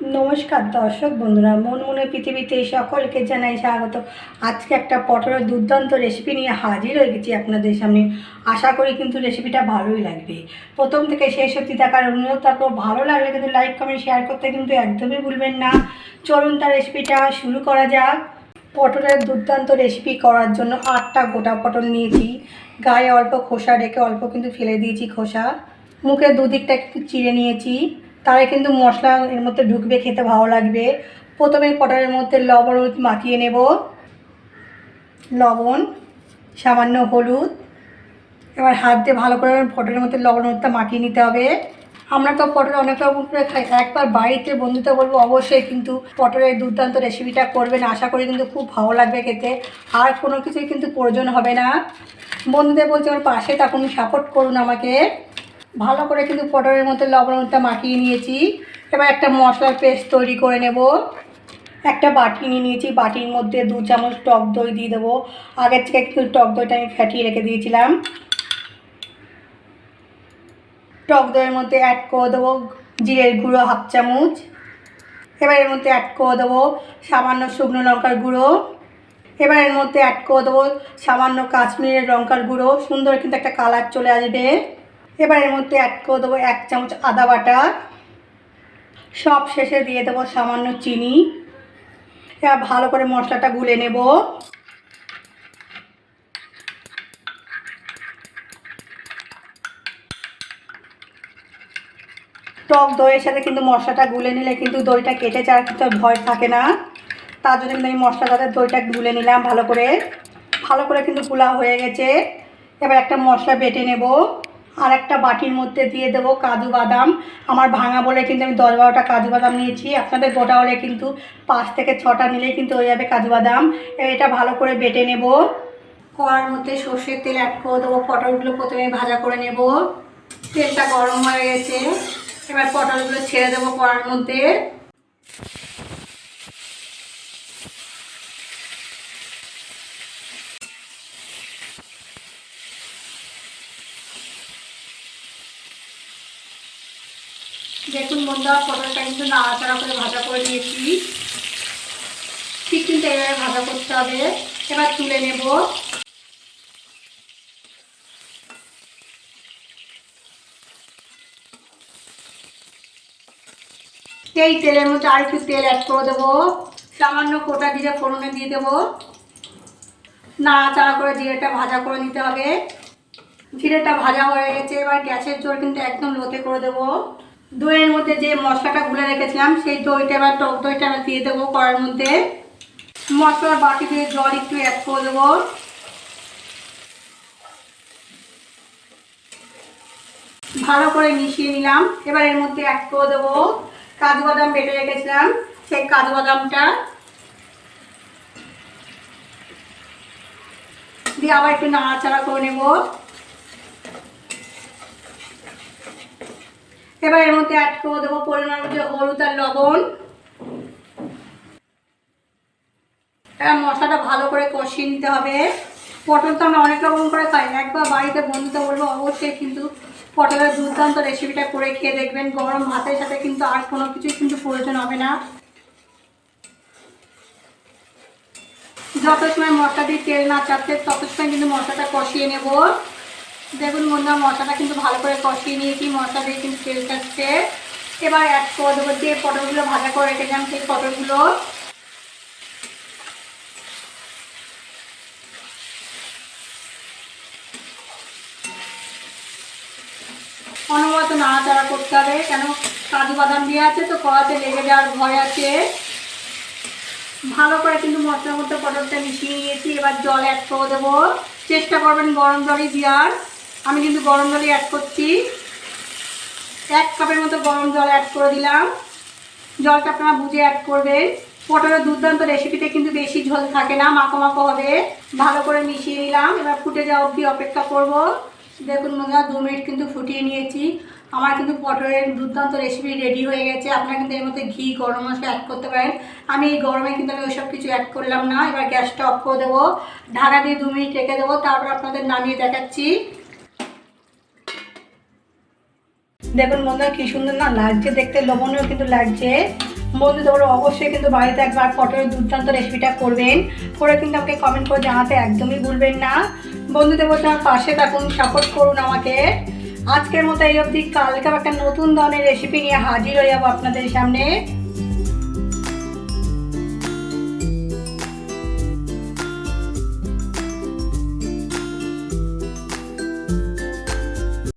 নমস্কার দর্শক বন্ধুরা মন মনে পৃথিবীতে সকলকে জানাই স্বাগত। আজকে একটা পটলের দুর্দান্ত রেসিপি নিয়ে হাজির হয়ে গেছি আপনাদের সামনে। আশা করি কিন্তু রেসিপিটা ভালোই লাগবে। প্রথম থেকে শেষ অবধি দেখার অনুরোধ তারপর ভালো লাগলে কিন্তু লাইক কমেন্ট শেয়ার করতে কিন্তু একদমই ভুলবেন না। চলুন তার রেসিপিটা শুরু করা যাক। পটলের দুর্দান্ত রেসিপি করার জন্য আটটা গোটা পটল নিয়েছি। গায়ে অল্প খোসা রেখে অল্প কিন্তু ফেলে দিয়েছি খোসা। মুখে দুদিকটা একটু চিড়ে নিয়েছি। তারে কিন্তু মশলা এর মধ্যে ঢুকবে, খেতে ভালো লাগবে। প্রথমে পটলের মধ্যে লবণ, হলুদ মাখিয়ে নেব। লবণ, সামান্য হলুদ। এবার হাত দিয়ে ভালো করে পটলের মধ্যে লবণ, হলুদটা মাখিয়ে নিতে হবে। আমরা তো পটল অনেক রকম করে খাই। একবার বাড়িতে বন্ধুতে বলব, অবশ্যই কিন্তু পটলের দুর্দান্ত রেসিপিটা করবেন। আশা করি কিন্তু খুব ভালো লাগবে খেতে। আর কোনো কিছুই কিন্তু প্রয়োজন হবে না। বন্ধুদের বলছে, আমার পাশে থাকুন সাপোর্ট করুন আমাকে। ভালো করে কিন্তু পটলের মধ্যে লবণটা মাখিয়ে নিয়েছি। এবার একটা মশলার পেস্ট তৈরি করে নেব। একটা বাটি নিয়ে নিয়েছি। বাটির মধ্যে দু চামচ টক দই দিয়ে দেবো। আগের থেকে কিন্তু টক দইটা আমি ফ্যাটিয়ে রেখে দিয়েছিলাম। টক দইয়ের মধ্যে অ্যাড করে দেবো জিরের গুঁড়ো হাফ চামচ। এবার এর মধ্যে অ্যাড করে দেবো সামান্য শুকনো লঙ্কার গুঁড়ো। এবার এর মধ্যে অ্যাড করে দেবো সামান্য কাশ্মীরের লঙ্কার গুঁড়ো। সুন্দর কিন্তু একটা কালার চলে আসবে। এবার এর মধ্যে অ্যাড করে দেবো এক চামচ আদা বাটা। সব শেষে দিয়ে দেবো সামান্য চিনি। এবার ভালো করে মশলাটা গুলে নেব। টক দইয়ের সাথে কিন্তু মশলাটা গুলে নিলে কিন্তু দইটা কেটে যাওয়ার কিন্তু ভয় থাকে না। তার জন্য কিন্তু আমি মশলাটাতে দইটা গুলে নিলাম ভালো করে। ভালো করে কিন্তু গুলা হয়ে গেছে। এবার একটা মশলা বেটে নেব। আর একটা বাটির মধ্যে দিয়ে দেবো কাজু বাদাম। আমার ভাঙা বলে কিন্তু আমি দশ বারোটা কাজু বাদাম নিয়েছি। আপনাদের গোটা হলে কিন্তু পাঁচ থেকে ছটা নিলেই কিন্তু হয়ে যাবে কাজু বাদাম। এটা ভালো করে বেটে নেব। কড়ার মধ্যে সর্ষের তেল অ্যাড করে দেবো। পটলগুলো প্রথমে ভাজা করে নেব। তেলটা গরম হয়ে গেছে। এবার পটলগুলো ছেড়ে দেবো কড়ার মধ্যে। দেখুন বন্ধুরা পটলটা কিন্তু নাড়াচাড়া করে ভাজা করে নিয়েছি। ঠিক কিন্তু ভাজা করতে হবে। এবার তুলে নেব। এই তেলের মধ্যে আর একটু তেল অ্যাড করে দেবো। সামান্য কোটা জিরে ফোড়নে দিয়ে দেবো। নাড়াচাড়া করে জিরেটা ভাজা করে নিতে হবে। জিরেটা ভাজা হয়ে গেছে, এবার গ্যাসের জোর কিন্তু একদম লোতে করে দেবো। দইয়ের মধ্যে যে মশলাটা গুলে রেখেছিলাম, সেই দইটা এবার টক দইটা এবার দিয়ে দেবো কড়ার মধ্যে। মশলার বাটি দিয়ে জল একটু অ্যাড করে দেবো। ভালো করে মিশিয়ে নিলাম। এবার এর মধ্যে অ্যাড করে দেবো কাজু বাদাম বেটে রেখেছিলাম, সেই কাজু বাদামটা। দিয়ে আবার একটু নাড়াচাড়া করে নেব। এবার এর মধ্যে অ্যাড করে দেবো পরিমাণ মতো হলুদ আর লবণ। এবার মশলাটা ভালো করে কষিয়ে নিতে হবে। পটল তো আমরা অনেক রকম করে খাই। একবার বাড়িতে বন্ধুতে বলব, অবশ্যই কিন্তু পটলের দুর্দান্ত রেসিপিটা করে খেয়ে দেখবেন। গরম ভাতের সাথে কিন্তু আর কোনো কিছুই কিন্তু প্রয়োজন হবে না। যত সময় মশলা দিয়ে তেল না চাচ্ছে তত সময় কিন্তু মশলাটা কষিয়ে নেব। দেখুন বন্ধুরা, মশলাটা কিন্তু ভালো করে কষিয়ে নিয়েছি, মশলা দিয়ে কিন্তু তেল চাচ্ছে। এবার অ্যাড করে দেবো যে পটলগুলো ভাজা করে রেখেছিলাম, সেই পটলগুলো। অনবরত নাড়াচাড়া করতে হবে, কেন কাজু বাদাম দিয়ে আছে তো কড়াতে লেগে যাওয়ার ভয় আছে। ভালো করে কিন্তু মশলার মধ্যে পটলটা মিশিয়ে নিয়েছি, এবার জল অ্যাড করে দেবো। চেষ্টা করবেন গরম জলই দেওয়ার। আমি কিন্তু গরম জলই অ্যাড করছি। এক কাপের মতো গরম জল অ্যাড করে দিলাম। জলটা আপনারা বুঝে অ্যাড করবেন। পটলের দুর্দান্ত রেসিপিতে কিন্তু বেশি ঝোল থাকে না, মাখো মাখো হবে। ভালো করে মিশিয়ে নিলাম। এবার ফুটে যাওয়া অবধি অপেক্ষা করব। দেখুন বন্ধুরা, দু মিনিট কিন্তু ফুটিয়ে নিয়েছি। আমার কিন্তু পটলের দুর্দান্ত রেসিপি রেডি হয়ে গেছে। আপনারা কিন্তু এর মধ্যে ঘি, গরম মশলা অ্যাড করতে পারেন। আমি এই গরমে কিন্তু আমি ওইসব কিছু অ্যাড করলাম না। এবার গ্যাসটা অফ করে দেবো। ঢাকা দিয়ে দু মিনিট রেখে দেবো। তারপর আপনাদের নামিয়ে দেখাচ্ছি। দেখুন বন্ধুরা, কি সুন্দর না? লাগছে দেখতে লবণীয় কিন্তু লাগছে। বন্ধু, তোমরা অবশ্যই কিন্তু বাড়িতে একবার পটলের দুর্দান্ত রেসিপিটা করবেন। করে কিন্তু আমাকে কমেন্ট করে জানাতে একদমই ভুলবেন না। বন্ধুদের বলতে আমার পাশে থাকুন সাপোর্ট করুন আমাকে। আজকের মতো এই অবধি, কালকে একটা নতুন ধরনের রেসিপি নিয়ে হাজির হয়ে যাব আপনাদের সামনে।